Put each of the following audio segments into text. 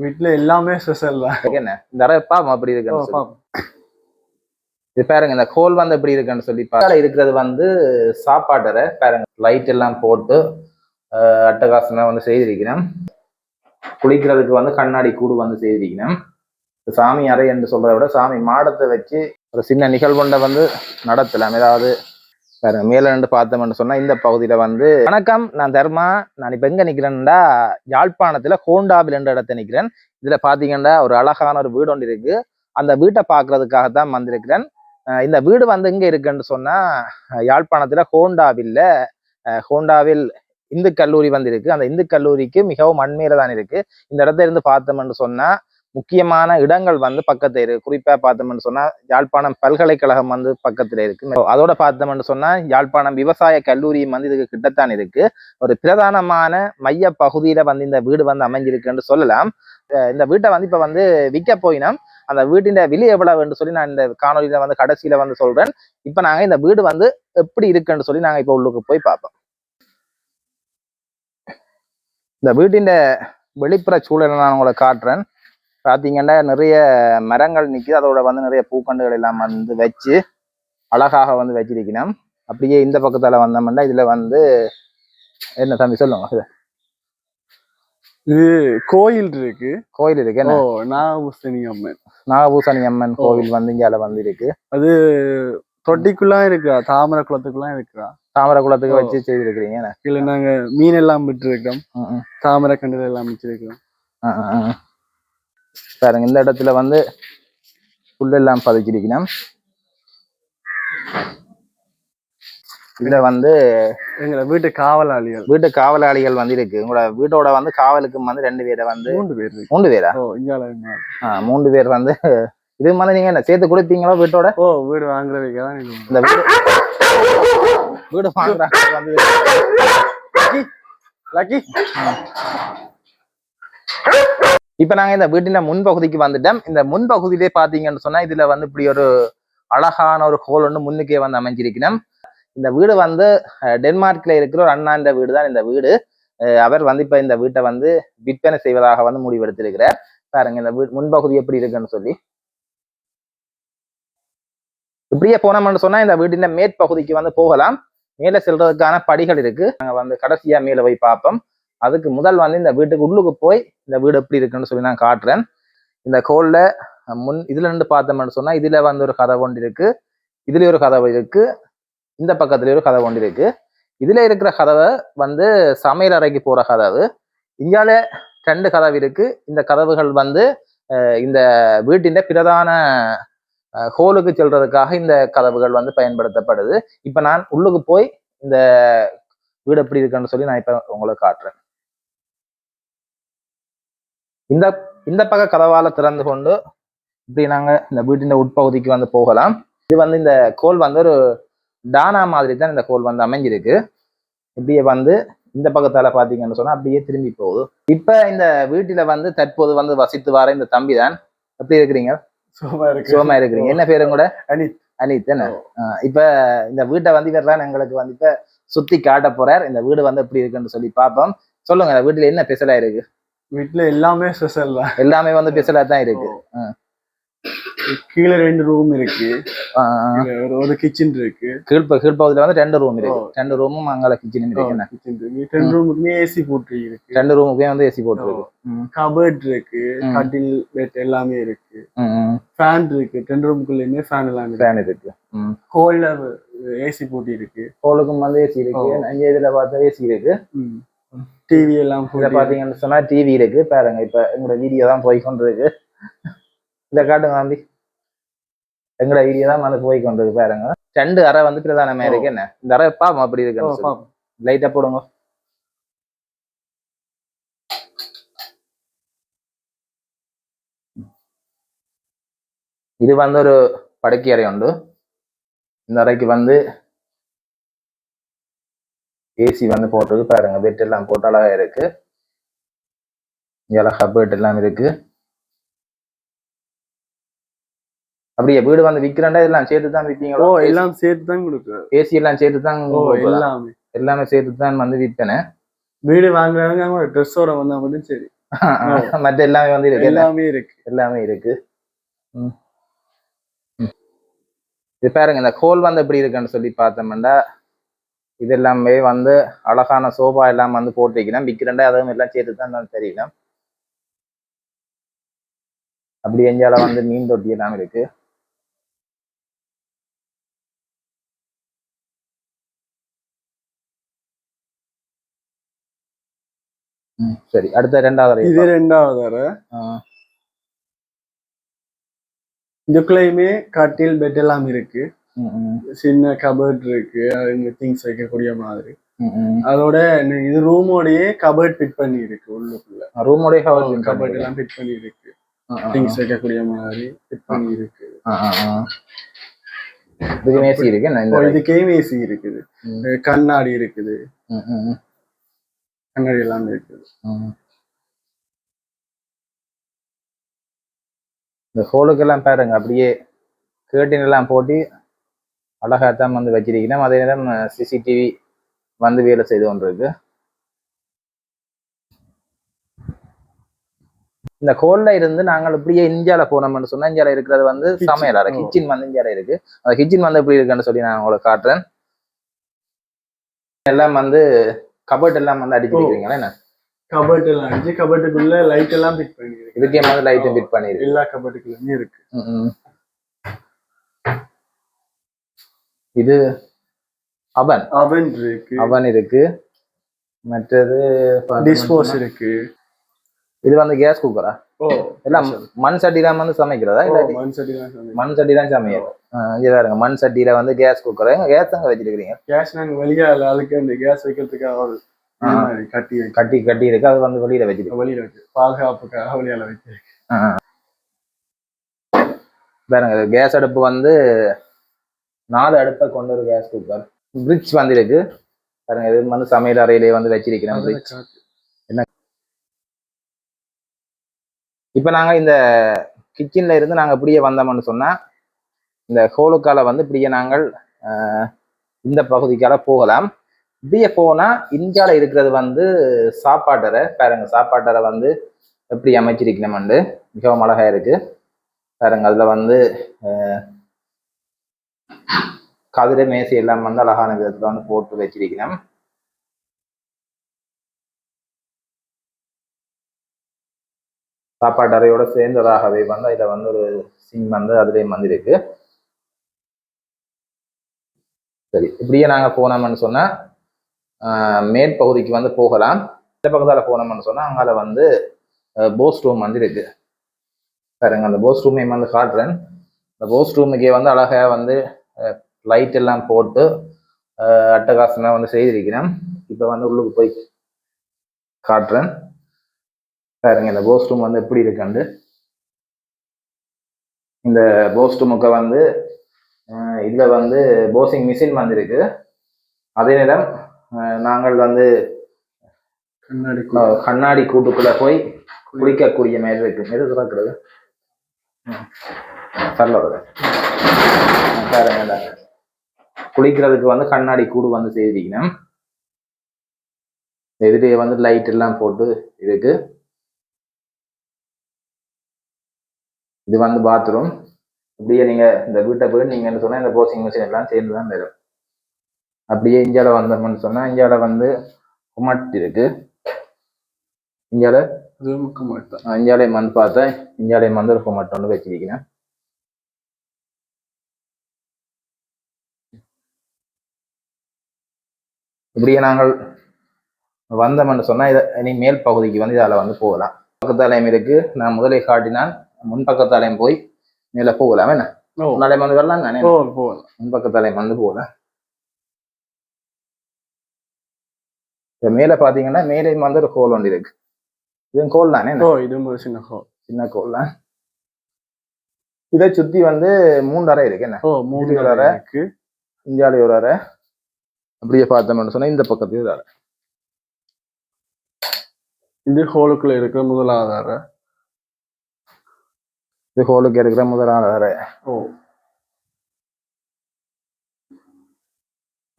வீட்டுல எல்லாமே ஸ்பெஷல் தான். என்ன? இந்த அப்படி. பாப்போம். இது பாருங்க இந்த ஹோல் வந்து எப்படி இருக்குன்னு சொல்லி பாருங்க. இருக்கிறது வந்து சாப்பாட்டறை பாருங்க. லைட் எல்லாம் போட்டு அஹ், அட்டகாசமா வந்து செய்திருக்கிறேன். குளிக்கிறதுக்கு வந்து கண்ணாடி கூடு வந்து செய்திருக்கிறேன். சாமி அறை என்று சொல்றதை விட சாமி மாடத்தை வச்சு ஒரு சின்ன நிகழ்வுண்டை வந்து நடத்தலாம். ஏதாவது பாருங்க மேல நின்று பார்த்தோம்னு சொன்னா இந்த பகுதியில வந்து வணக்கம் நான் தர்மா நான் இப்ப எங்க நிக்கிறேன்டா? யாழ்ப்பாணத்துல ஹோண்டாவில் என்ற இடத்த நிக்கிறேன். இதுல பாத்தீங்கன்னா ஒரு அழகான ஒரு வீடு ஒன்று இருக்கு. அந்த வீட்டை பாக்குறதுக்காக தான் வந்திருக்கிறேன் இந்த வீடு வந்து எங்க இருக்குன்னு சொன்னா யாழ்ப்பாணத்துல ஹோண்டாவில் ஹோண்டாவில் இந்து கல்லூரி வந்து இருக்கு. அந்த இந்து கல்லூரிக்கு மிகவும் அண்மையில தான் இருக்கு. இந்த இடத்த இருந்து பார்த்தோம்னு சொன்னா முக்கியமான இடங்கள் வந்து பக்கத்துல இருக்கு. குறிப்பா பார்த்தோம்னு சொன்னா யாழ்ப்பாணம் பல்கலைக்கழகம் வந்து பக்கத்துல இருக்கு. அதோட பார்த்தோம்னு சொன்னா யாழ்ப்பாணம் விவசாய கல்லூரியும் வந்து இதுக்கு கிட்டத்தான் இருக்கு. ஒரு பிரதானமான மைய பகுதியில வந்து இந்த வீடு வந்து அமைஞ்சிருக்குன்னு சொல்லலாம். இந்த வீட்டை வந்து இப்ப வந்து விற்க போயினோம். அந்த வீட்டின் விலை எவ்வளவுன்னு சொல்லி நான் இந்த காணொலியில வந்து கடைசியில வந்து சொல்றேன். இப்ப நாங்க இந்த வீடு வந்து எப்படி இருக்குன்னு சொல்லி நாங்க இப்ப உள்ளுக்கு போய் பார்ப்போம். இந்த வீட்டின் வெளிப்புற சூழலை நான் உங்களை காட்டுறேன். பாத்தீங்கன்னா நிறைய மரங்கள் நிக்குது. அதோட வந்து நிறைய பூக்கண்டுகள் எல்லாம் வந்து வச்சு அழகாக வந்து வச்சிருக்கணும். அப்படியே இந்த பக்கத்தால வந்தோம்னா இதுல வந்து என்ன தம்பி சொல்லுங்க. இது. கோயில் இருக்கு. கோயில் இருக்கு என்ன? நாகபூசணி அம்மன். நாகபூசணி அம்மன் கோவில் வந்து இங்கால வந்து இருக்கு அது தொட்டிக்குள்ளாம் இருக்கா? தாமரை குளத்துக்குள்ளாம் இருக்கா? தாமரை குளத்துக்கு. வச்சு செய்திருக்கிறீங்க? இல்ல நாங்க மீன் எல்லாம் விட்டுருக்கோம். தாமரை கண்டுல எல்லாம் வச்சிருக்கோம். பாருங்க இந்த இடத்துல வந்து புல்லெல்லாம் பதிச்சிருக்கணும் இதுல வந்து எங்களை வீட்டு காவலாளிகள். வீட்டு காவலாளிகள் வந்து இருக்கு. உங்களோட வீட்டோட வந்து காவலுக்கு வந்து ரெண்டு பேரை வந்து மூன்று பேர் இருக்கு. மூணு பேரா? ஓ மூணு பேர் வந்து இது மாதிரி நீங்க என்ன சேர்த்து கொடுப்பீங்களோ வீட்டோட? ஓ வீடு வாங்குறதுக்கு தான் இந்த வீடு வீடு வாங்குறாங்க வந்து லக்கி இப்ப நாங்க இந்த வீட்டின் முன்பகுதிக்கு வந்துட்டோம். இந்த முன்பகுதியிலே பாத்தீங்கன்னு சொன்னா இதுல வந்து இப்படி ஒரு அழகான ஒரு ஹோல் ஒன்று முன்னுக்கே வந்து அமைஞ்சிருக்கணும். இந்த வீடு வந்து டென்மார்க்கில் டென்மார்க்ல இருக்கிற ஒரு அண்ணாண்ட வீடு தான் இந்த வீடு. அவர் வந்து இப்ப இந்த வீட்டை வந்து விற்பனை செய்வதாக வந்து முடிவெடுத்திருக்கிறார். பாருங்க இந்த வீடு முன்பகுதி எப்படி இருக்குன்னு சொல்லி. இப்படியே போனோம்னு சொன்னா இந்த வீட்டின் மேற்பகுதிக்கு வந்து போகலாம். மேலே செல்றதுக்கான படிகள் இருக்கு. நாங்கள் வந்து கடைசியா மேலே போய் பார்ப்போம். அதுக்கு முதல் வந்து இந்த வீட்டுக்கு உள்ளுக்கு போய் இந்த வீடு எப்படி இருக்குன்னு சொல்லி நான் காட்டுறேன். இந்த கோல்ல முன் இதுல இருந்து பார்த்தோம்னு சொன்னா இதுல வந்து ஒரு கதை ஒன்று இருக்கு. இதுல ஒரு கதவு இருக்கு. இந்த பக்கத்துல ஒரு கதவு ஒன்று இருக்கு. இதுல இருக்கிற கதவை வந்து சமையல் அறைக்கு போற கதவு. இங்கால ரெண்டு கதவு இருக்கு. இந்த கதவுகள் வந்து இந்த வீட்டின் பிரதான ஹோலுக்கு செல்றதுக்காக இந்த கதவுகள் வந்து பயன்படுத்தப்படுது. இப்ப நான் உள்ளுக்கு போய் இந்த வீடு எப்படி இருக்குன்னு சொல்லி நான் இப்ப உங்களுக்கு காட்டுறேன். இந்த இந்த பக்க கதவால திறந்து கொண்டு இப்படி நாங்க இந்த வீட்டின் உட்பகுதிக்கு வந்து போகலாம். இது வந்து இந்த கோல் வந்து ஒரு டானா மாதிரி தான் இந்த கோல் வந்து அமைஞ்சிருக்கு. இப்படியே வந்து இந்த பக்கத்தால பாத்தீங்கன்னு சொன்னா அப்படியே திரும்பி போகுது. இப்ப இந்த வீட்டில வந்து தற்போது வந்து வசித்து வர இந்த தம்பி தான் எப்படி இருக்கிறீங்க? சுகமா இருக்கிறீங்க. என்ன பேரும் கூட? அனித். அனித் என்ன இப்ப இந்த வீட்டை வந்து இவர் தான் எங்களுக்கு வந்து இப்ப சுத்தி காட்ட போறார். இந்த வீடு வந்து எப்படி இருக்குன்னு சொல்லி பார்ப்போம். சொல்லுங்க இந்த வீட்டுல என்ன ஸ்பெஷலா இருக்கு? வீட்டுல எல்லாமே ஸ்பெஷல் தான். எல்லாமே வந்து ஸ்பெஷலா தான் இருக்கு. கீழே ரெண்டு ரூம் இருக்கு. ஒரு கிச்சன் இருக்கு. கீழ்ப்ப கீழ்ப்பகுதியில வந்து ரெண்டு ரூம் இருக்கு. ரெண்டு ரூமும் அங்கால கிச்சனும் இருக்கு. கிச்சன் இருக்கு. ரெண்டு ரூமுக்குமே ஏசி போட்டு இருக்கு. ரெண்டு ரூமுக்கே வந்து ஏசி போட்டுருக்கு ம், கபர்ட் இருக்கு. கட்டில் பெட் எல்லாமே இருக்கு. ஃபேன் இருக்கு. ரெண்டு ரூமுக்குள்ளயுமே ஃபேன் எல்லாமே இருக்கு. ஃபேன் இருக்கு. ஹோல்ல ஏசி போட்டி இருக்கு. ஹோலுக்கும் வந்து ஏசி இருக்கு. ஓ. அங்க இதுல பார்த்தா ஏசி இருக்கு. டிவி எல்லாம் இதுல போட்டு. பாத்தீங்கன்னு சொன்னா டிவி இருக்கு. பாருங்க இப்ப எங்களோட வீடியோ தான் போய் கொண்டிருக்கு இந்த காட்டுங்க தம்பி. எங்களோட வீடியோ தான் வந்து போய் கொண்டிருக்கு பாருங்க. ரெண்டு அறை வந்து பிரதானமா இருக்கு என்ன? இந்த அறை பாப்போம் அப்படி இருக்கு. பாப்போம். லைட்டா போடுங்க. இது வந்து ஒரு படுக்கை அறை உண்டு. இந்த அறைக்கு வந்து ஏசி வந்து போட்டிருக்கு. பாருங்க பெட் எல்லாம் போட்டு அழகா இருக்கு. இங்கே கபேட் எல்லாம் இருக்கு. அப்படியே வீடு வந்து விக்கிறேன்டா இதெல்லாம் சேர்த்து தான் விற்பீங்களோ எல்லாம் சேர்த்து தான் கொடுக்குறோம் ஏசி எல்லாம் சேர்த்து தான்? எல்லாமே. எல்லாமே சேர்த்து தான் வந்து விற்பேன் வீடு வாங்குறவங்க அவங்க ட்ரெஸ்ஸோட வந்தா மட்டும் சரி. மற்ற எல்லாமே வந்து இருக்கு? எல்லாமே. இருக்கு. எல்லாமே இருக்கு. இது பாருங்க இந்த கோல் வந்து எப்படி இருக்குன்னு சொல்லி பார்த்தோம்னா இது எல்லாமே வந்து அழகான சோபா எல்லாம் வந்து போட்டு வைக்கிறேன் விற்கிறேன் அதுவும் எல்லாம் சேர்த்து தான் தெரியல. அப்படி எஞ்சால வந்து மீன் தொட்டி எல்லாம் இருக்கு. சரி. அடுத்த ரெண்டாவது இது. ரெண்டாவது அறை. இதுக்குள்ளயுமே கட்டில் பெட் எல்லாம் இருக்கு. சின்ன கபர்ட் இருக்கு. திங்ஸ் வைக்கக்கூடிய மாதிரி. அதோட இது ரூமோடயே கபர்ட் ஃபிட் பண்ணி இருக்கு உள்ளுக்குள்ள. ரூமுடைய ஹவுஸ் கபர்ட் எல்லாம் ஃபிட் பண்ணி இருக்கு திங்ஸ் வைக்கக்கூடிய மாதிரி ஃபிட் பண்ணி இருக்கு? இதுக்கு மேசி இருக்கு இதுக்கே ஏசி இருக்குது. கண்ணாடி இருக்குது. கண்ணாடி எல்லாம் இருக்குது. இந்த ஹோலுக்கெல்லாம் பாருங்க. அப்படியே கேர்டின் எல்லாம் போட்டு அழகாத்தான் வந்து வச்சிருக்கிறோம் அதே நேரம் சிசிடிவி வந்து வேலை செய்து கொண்டிருக்கு. இந்த ஹோல்ல இருந்து நாங்கள் இப்படியே இந்தியால போனோம்னு சொன்னா இந்தியால இருக்கிறது வந்து. சமையல் அறை. கிச்சன் வந்து இந்தியால இருக்கு. அந்த கிச்சன் வந்து எப்படி இருக்குன்னு சொல்லி நான் உங்களுக்கு காட்டுறேன். எல்லாம் வந்து கபர்ட் எல்லாம் வந்து அடிச்சிருக்கீங்களா என்ன? கபர்ட் எல்லாம் அடிச்சு கபர்ட்டுக்குள்ள லைட் எல்லாம் ஃபிட் பண்ணி இருக்கு இதுக்கே வந்து லைட்டும் ஃபிட் பண்ணிருக்கு. எல்லா கபர்ட்டுக்குள்ளயுமே இருக்கு. இது அவன். அவன் இருக்கு. அவன் இருக்கு. மற்றது டிஸ்போஸ் இருக்கு. இது வந்து கேஸ் குக்கரா ஓ எல்லாம் மண் சட்டி தான் வந்து சமைக்கிறதா? இல்ல மண் சட்டி தான் மண் சட்டி தான் ஆ, இங்க பாருங்க. மண் சட்டியில வந்து கேஸ் குக்கர் கேஸ் அங்க வச்சிருக்கிறீங்க. கேஸ் நாங்க வெளியே அதுக்கு அந்த கேஸ் வைக்கிறதுக்காக ஒரு கட்டி கட்டி கட்டி இருக்கு. அது வந்து வெளியில வச்சிருக்கு. வெளியில வச்சு. பாதுகாப்புக்காக வெளியால வைக்க பாருங்க கேஸ் அடுப்பு வந்து நாலு அடுப்பை கொண்ட ஒரு கேஸ் குக்கர் பிரிட்ஜ் வந்து இருக்கு. பாருங்க இது வந்து சமையல் அறையிலேயே வந்து வச்சிருக்கிறேன் fridge. இப்போ நாங்க இந்த கிச்சன்ல இருந்து நாங்க இப்படியே வந்தோம்னு சொன்னா இந்த ஹோலுக்கால வந்து இப்படியே நாங்கள் இந்த பகுதிக்கால போகலாம். இப்படியே போனா இந்தியால இருக்கிறது வந்து சாப்பாட்டறை பாருங்க சாப்பாட்டறை வந்து எப்படி அமைச்சிருக்கணும்னு. மிகவும் அழகா இருக்கு. பாருங்க அதுல வந்து கதிர மேசை எல்லாம் வந்து அழகான விதத்துல வந்து போட்டு வச்சிருக்கணும் சாப்பாட்டு அறையோட சேர்ந்ததாகவே வந்து அதுல வந்து ஒரு சிங் வந்து அதுலேயும் வந்து இருக்கு சரி இப்படியே நாங்க போனோம்னு சொன்னா மேற்பகுதிக்கு வந்து போகலாம். இந்த பக்கத்தால போனோம்னு சொன்னா அங்கால வந்து போஸ் ரூம் வந்து இருக்கு பாருங்க அந்த போஸ் ரூமையும் வந்து காட்டுறேன். இந்த போஸ்ட் ரூமுக்கே வந்து அழகா வந்து லைட் எல்லாம் போட்டு ஆஹ், அட்டகாசமா வந்து செய்திருக்கிறேன். இப்போ வந்து உள்ளுக்கு போய் காட்டுறேன். பாருங்க இந்த போஸ் ரூம் வந்து எப்படி இருக்குண்டு? இந்த போஸ் ரூமுக்கு வந்து இதுல வந்து போசிங் மிஷின் வந்திருக்கு. அதே நேரம் நாங்கள் வந்து கண்ணாடி கண்ணாடி கூட்டுக்குள்ள போய் குளிக்கக்கூடிய மாதிரி இருக்கு. எது திறக்கிறது? இந்த குளிக்கிறதுக்கு வந்து கண்ணாடி கூடு வந்து செய்திருக்கணும். இதுலயே வந்து லைட் எல்லாம் போட்டு இருக்கு இது வந்து பாத்ரூம் அப்படியே நீங்க இந்த வீட்டை போய் நீங்க என்ன சொன்னா இந்த போசிங் மிஷின் எல்லாம் சேர்ந்து தான் வரும். அப்படியே இந்தியால வந்தோம்னு சொன்னா இந்தியால வந்து குமட் இருக்கு. இந்தியால? இந்தியாலயம் வந்து பார்த்தேன் இந்தியாலயம் வந்து ஒரு குமட் ஒன்று வச்சிருக்கிறேன் இப்படியே நாங்கள் வந்தோம்னு சொன்னா இதை இனி மேல் பகுதிக்கு வந்து இதால வந்து போகலாம். பக்கத்தாலயம் இருக்கு. நான் முதலே காட்டினான் முன்பக்கத்தாலயம் போய் மேல போகலாம். என்ன? முன்னாலயம் வந்து வரலாம் தானே போகலாம். முன்பக்கத்தாலயம் வந்து போகலாம். இப்ப மேல பாத்தீங்கன்னா மேலே வந்து ஒரு கோல் ஒன்று இருக்கு. இது கோல் தானே? ஓ இது ஒரு சின்ன ஹோல் சின்ன கோல் தான். இதை சுத்தி வந்து மூன்று அறை இருக்கு. என்ன? ஓ ஒரு அறை. அறை. இருக்கு. இந்தியாவில ஒரு அறை. அப்படியே பார்த்தோம்னு சொன்னா இந்த பக்கத்துலயும் ஒரு அறை இது ஹோலுக்குள்ள இருக்கிற அறை இது ஹோலுக்கு இருக்கிற முதலாவது அறை ஓ.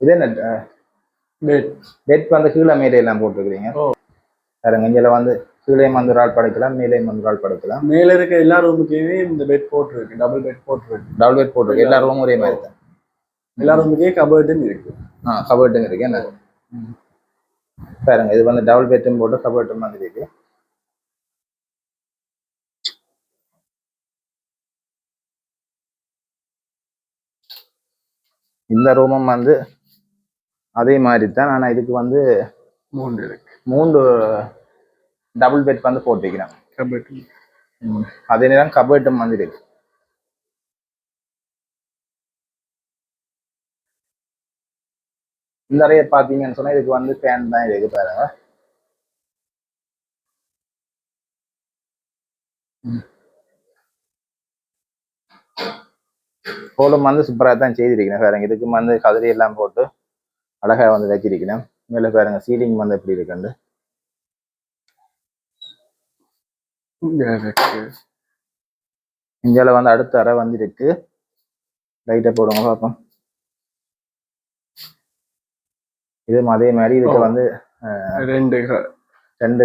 இது என்ன பெட் பெட் வந்து கீழே மேலே எல்லாம் போட்டிருக்கிறீங்க. ஓ. பாருங்க இங்கே வந்து கீழே வந்து ஆள் படுக்கலாம் மேலே வந்து ஆள் படுக்கலாம். மேல இருக்க எல்லா ரூமுக்குமே இந்த பெட் போட்டிருக்கு டபுள் பெட் போட்டிருக்கு. டபுள் பெட் போட்டிருக்கு. எல்லா ரூமும் ஒரே மாதிரி தான். எல்லா ரூமுக்கே கபர்டுன்னு இருக்கு. ஆ கபர்ட்டுங்க இருக்கு என்ன? பாருங்க இது வந்து டபுள் பெட்டும் போட்டு கபர்ட்டும் மாதிரி இருக்கு. இந்த ரூமும் வந்து அதே மாதிரி தான் ஆனால் இதுக்கு வந்து மூன்று இருக்கு. மூன்று டபுள் பெட் வந்து போட்டு வைக்கிறேன் கபர்ட் அதே நேரம் கபர்ட்டும் வந்து இருக்கு. இந்த அறையை பார்த்தீங்கன்னு சொன்னா இதுக்கு வந்து ஃபேன் தான் இருக்கு பாருங்க. கோலம் வந்து சூப்பராக தான் செய்திருக்கிறேன் பாருங்க. இதுக்கு வந்து கதிரி எல்லாம் போட்டு அழகா வந்து வச்சிருக்கிறேன். மேலே பாருங்க சீலிங் வந்து எப்படி இருக்குன்னு இங்க இருக்கு. இந்தியாவில் வந்து அடுத்த அறை வந்து இருக்கு. லைட்டை போடுங்க பார்ப்போம். இதுவும் அதே மாதிரி இதுக்கு. வந்து ரெண்டு ரெண்டு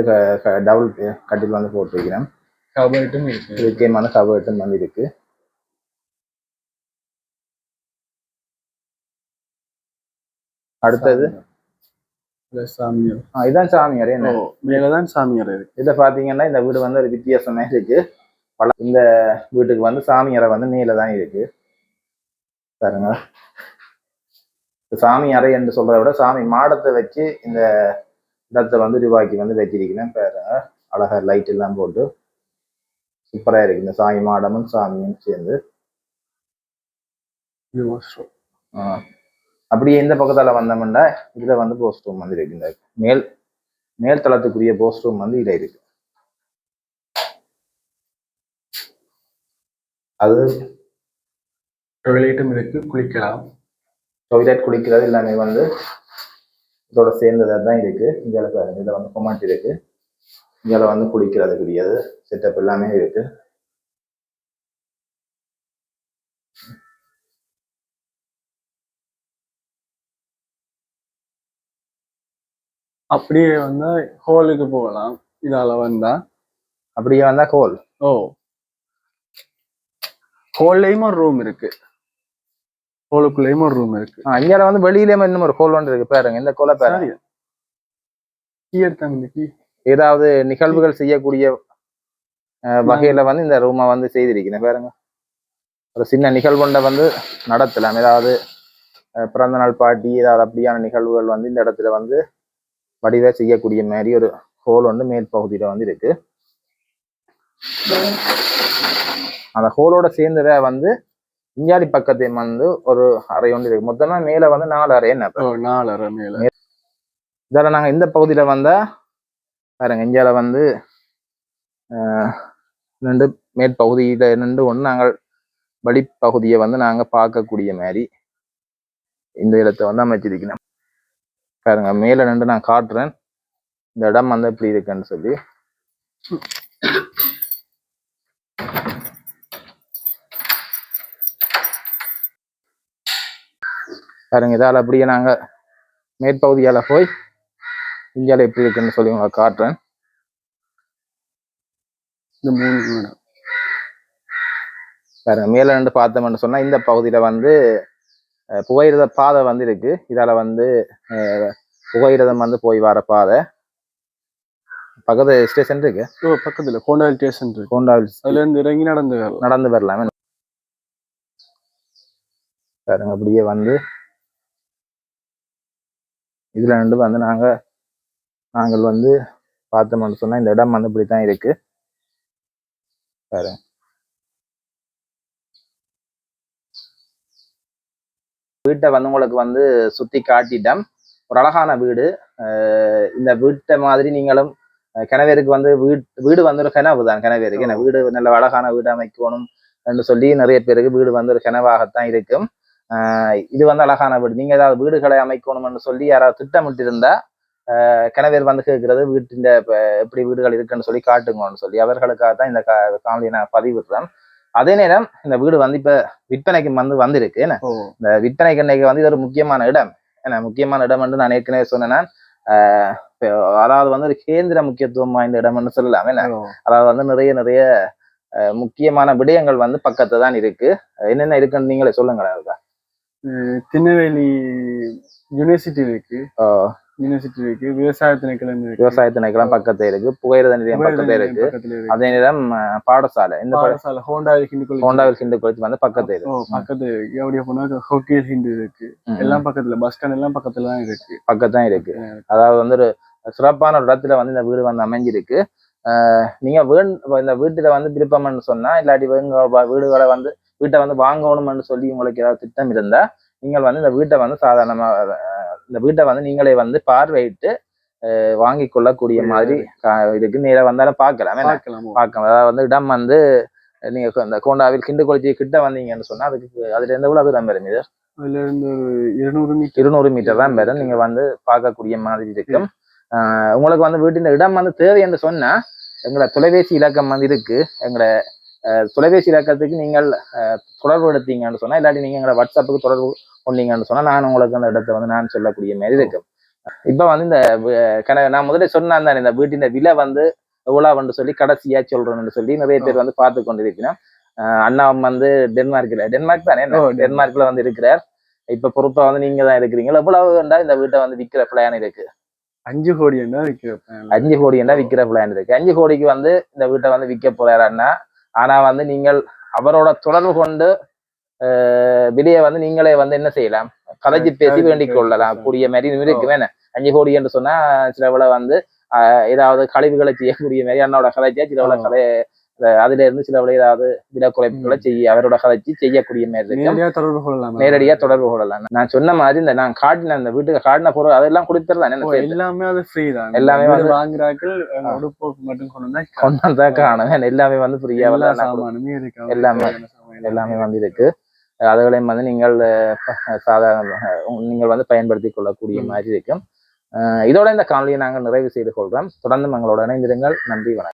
டபுள் கட்டில் வந்து போட்டு வைக்கிறேன் கபர்ட்டும் இருக்கு. இதுக்கே வந்து கபர்ட்டும் வந்து இருக்கு. அடுத்தது? சாமியார். இதான் சாமியார் என்ன? மேலதான் சாமியார் இருக்கு இதை பார்த்தீங்கன்னா இந்த வீடு வந்து ஒரு வித்தியாசமே இருக்கு. பல இந்த வீட்டுக்கு வந்து சாமி அறை வந்து மேலே தான் இருக்கு. பாருங்க. சாமி அறை என்று சொல்றதை விட சாமி மாடத்தை வச்சு இந்த இடத்தை வந்து உருவாக்கி வந்து வச்சிருக்கிறேன் பாருங்க அழகா லைட் எல்லாம் போட்டு சூப்பரா இருக்கு. இந்த சாமி மாடமும் சாமியும் சேர்ந்து. அப்படியே இந்த பக்கத்தால வந்தோம்னா இதுல வந்து போஸ்ட் ரூம் வந்து இருக்கு. இந்த மேல் மேல் தளத்துக்குரிய போஸ்ட் ரூம் வந்து இதுல இருக்கு. அது டாய்லெட்டும் இருக்கு. குளிக்கலாம். டொய்லெட் குளிக்கிறது எல்லாமே வந்து இதோட சேர்ந்ததாக தான் இருக்கு. இங்கே பாருங்க. இதில் வந்து கொமாட் இருக்கு. இதில் வந்து குளிக்கிறதுக்குரியது செட்டப் எல்லாமே இருக்கு. அப்படியே வந்தா ஹாலுக்கு போகலாம். இதால வந்தா. அப்படியே வந்தா கோல் ஓ. ஹால்லையும் ஒரு ரூம் இருக்கு. ஹாலுக்குள்ளேயும் ஒரு ரூம் இருக்கு. இங்கே வந்து வெளியிலேயே இன்னும் ஒரு கோல் ஒன்று இருக்கு. பாருங்க இந்த கோலை பாருங்க. கீ எடுத்தாங்க கீ ஏதாவது நிகழ்வுகள் செய்யக்கூடிய வகையில வந்து இந்த ரூமை வந்து செய்திருக்கிறேன். பாருங்க. ஒரு சின்ன நிகழ்வுண்டை வந்து நடத்தலாம். ஏதாவது பிறந்த நாள் பாட்டி ஏதாவது அப்படியான நிகழ்வுகள் வந்து இந்த இடத்துல வந்து வடிவா செய்யக்கூடிய மாதிரி ஒரு ஹோல் வந்து மேல் பகுதியில வந்து இருக்கு. அந்த ஹோலோட சேர்ந்ததை வந்து இஞ்சாலி பக்கத்தையும் வந்து ஒரு அறை ஒன்று இருக்கு. மொத்தமா மேல வந்து நாலு அறை என்ன? ஓ நாலரை மேல. இதில் நாங்கள் இந்த பகுதியில் வந்தால் பாருங்க இந்தியால வந்து ரெண்டு மேற்பகுதியில் நின்று ஒன்று நாங்கள் வழிப்பகுதியை வந்து நாங்கள் பார்க்கக்கூடிய மாதிரி இந்த இடத்தை வந்து அமைச்சிருக்கிறோம் பாருங்க மேலே நின்று நான் காட்டுறேன். இந்த இடம் வந்து எப்படி இருக்குன்னு சொல்லி. பாருங்க இதால் அப்படியே நாங்கள் மேற்பகுதியால் போய் இந்தியாவில் எப்படி இருக்குன்னு சொல்லி உங்களுக்கு காட்டுறேன். இந்த மூணு வீடு பாருங்க மேல இருந்து பார்த்தோம்னு சொன்னா இந்த பகுதியில வந்து புகையிரத பாதை வந்து இருக்கு. இதால வந்து புகையிரதம் வந்து போய் வர பாதை. பக்கத்து ஸ்டேஷன் இருக்கு. பக்கத்துல கோண்டால் ஸ்டேஷன் இருக்கு. கோண்டாவில் அதுல இருந்து இறங்கி நடந்து வரலாம். நடந்து வரலாம். பாருங்க அப்படியே வந்து இதுல இருந்து வந்து நாங்க நாங்கள் வந்து பார்த்தோம்னு சொன்னா இந்த இடம் வந்து இப்படித்தான் இருக்கு. பாருங்க. வீட்டை வந்து உங்களுக்கு வந்து சுத்தி காட்டிட்டேன் ஒரு அழகான வீடு. இந்த வீட்டை மாதிரி நீங்களும் கிணவேருக்கு வந்து வீட் வீடு வந்து ஒரு கிணவு தான் கிணவேருக்கு. ஏன்னா வீடு நல்ல அழகான வீடு அமைக்கணும் என்று சொல்லி நிறைய பேருக்கு வீடு வந்து ஒரு கிணவாகத்தான் இருக்கும். இது வந்து அழகான வீடு. நீங்க ஏதாவது வீடுகளை அமைக்கணும்னு சொல்லி யாராவது திட்டமிட்டு இருந்தா ஆஹ் கிணவேர் வந்து கேட்கறது வீட்டின் எப்படி வீடுகள் இருக்குன்னு சொல்லி காட்டுங்கன்னு சொல்லி. அவர்களுக்காக தான் இந்த காணொலியை நான் பதிவிடுறேன். அதே நேரம் இந்த வீடு வந்து இப்ப விற்பனைக்கு வந்து வந்திருக்கு. என்ன? இந்த விற்பனைக்கு இன்னைக்கு வந்து இது ஒரு முக்கியமான இடம். ஏன்னா முக்கியமான இடம் என்று நான் ஏற்கனவே சொன்னேன்னா ஆஹ் இப்ப அதாவது வந்து ஒரு கேந்திர முக்கியத்துவம் வாய்ந்த இடம்னு சொல்லலாம். என்ன? அதாவது வந்து நிறைய நிறைய முக்கியமான விடயங்கள் வந்து பக்கத்துல தான் இருக்கு. என்னென்ன இருக்குன்னு நீங்களே சொல்லுங்களேன் திருநெல்வேலி யூனிவர்சிட்டி இருக்கு. யூனிவர்சிட்டி இருக்கு. விவசாய திணைக்களம் இருக்கு. விவசாய திணைக்களம் பக்கத்துல இருக்கு. புகையிரத நிலையம் பக்கத்துல இருக்கு. அதே நேரம் பாடசாலை. இந்த பாடசாலை ஹோண்டா ஹிந்து ஹோண்டாவில் ஹிந்து காலேஜ் வந்து பக்கத்துல இருக்கு. பக்கத்துல இருக்கு. அப்படியே போனா ஹோக்கியல் ஹிந்து இருக்கு. எல்லாம் பக்கத்துல பஸ் ஸ்டாண்ட் எல்லாம் பக்கத்துல தான் இருக்கு. பக்கத்தான் இருக்கு. அதாவது வந்து ஒரு சிறப்பான ஒரு இடத்துல வந்து இந்த வீடு வந்து அமைஞ்சிருக்கு. நீங்க வேண் இந்த வீட்டுல வந்து விருப்பம்னு சொன்னா இல்லாட்டி வீடுகளை வந்து வீட்டை வந்து வாங்கணும்னு சொல்லி உங்களுக்கு ஏதாவது திட்டம் இருந்தா நீங்கள் வந்து இந்த வீட்டை வந்து சாதாரணமா அஹ், இந்த வீட்டை வந்து நீங்களே வந்து பார்வையிட்டு அஹ், வாங்கிக் கொள்ளக்கூடிய மாதிரி கா- இருக்கு நேரா வந்தாலும் பார்க்கலாம்? பார்க்கலாம். அதாவது வந்து இடம் வந்து நீங்க இந்த கோண்டாவில் கிண்டு கொளிச்சி கிட்ட வந்தீங்கன்னு சொன்னா அதுக்கு அதுல இருந்து எவ்வளவு தூரம் வரும் இது? அதுல இருந்து இருநூறு மீட்டர். இருநூறு மீட்டர் தான் வரும் நீங்க வந்து பார்க்கக்கூடிய மாதிரி இருக்கும். உங்களுக்கு வந்து வீட்டின் இடம் வந்து தேவை என்று சொன்னா எங்களோட தொலைபேசி இலக்கம் வந்து இருக்கு. எங்களோட தொலைபேசி இலக்கத்துக்கு நீங்கள் தொடர்பு எடுத்தீங்கன்னு சொன்னா இல்லாட்டி நீங்க எங்களோட வாட்ஸ்அப்புக்கு தொடர்பு கொண்டீங்கன்னு சொன்னா நான் உங்களுக்கு அந்த இடத்தை வந்து நான் சொல்லக்கூடிய மாதிரி இருக்கும். இப்ப வந்து இந்த கன- நான் முதல்ல சொன்னேன் தானே இந்த வீட்டின் விலை வந்து எவ்வளவுன்னு சொல்லி கடைசியா சொல்றேன்னு சொல்லி நிறைய பேர் வந்து பார்த்து கொண்டிருக்கிறோம் அண்ணா வந்து டென்மார்க்ல டென்மார்க் தானே? ஓ, டென்மார்க்ல வந்து இருக்கிறார். இப்ப பொறுப்பா வந்து நீங்க தான் இருக்கிறீங்க எவ்வளவு இந்த வீட்டை வந்து விக்கிற பிளான் இருக்கு. அஞ்சு கோடி என்ன விற்கிறேன் அஞ்சு கோடி என்ன விக்கிற பிளான் இருக்கு. அஞ்சு கோடிக்கு வந்து இந்த வீட்டை வந்து விற்க போறாருன்னா ஆனா வந்து நீங்கள் அவரோட தொடர்பு கொண்டு ஆஹ் விலையை வந்து நீங்களே வந்து என்ன செய்யலாம் கதைச்சு பேசி வேண்டிக் கொள்ளலாம். கூடிய மாதிரி இருக்கு வேணே அஞ்சு கோடி என்று சொன்னா சிலவுல வந்து ஆஹ் ஏதாவது கழிவுகளை செய்யக்கூடிய மாதிரி அண்ணோட கதைச்சா சிலவுல ஆமா. கதை அதுல இருந்து சிலவுல ஏதாவது விலை குறைப்புகளை செய்ய அவரோட கதைச்சு செய்யக்கூடிய மாதிரி இருக்கு நேரடியா தொடர்பு கொள்ளலாம். நான் சொன்ன மாதிரி இந்த நான் காட்டின அந்த வீட்டுக்கு காட்டின பொருள் அதெல்லாம் என்ன எல்லாமே அது ஃப்ரீ தான். எல்லாமே வீடு வந்து- வாங்குறாக்கள் மட்டும் கொண்டு வந்தா காணும். எல்லாமே வந்து ஃப்ரீயா எல்லாமே- எல்லாமே. வந்து இருக்கு. அதுகளையும் வந்து நீங்கள் சாதாரண நீங்கள் வந்து பயன்படுத்தி கொள்ளக்கூடிய. மாதிரி இருக்கும். இதோட இந்த காணொலியை நாங்கள் நிறைவு செய்து கொள்றோம் தொடர்ந்து எங்களோட இணைந்திருங்கள். நன்றி வணக்கம்.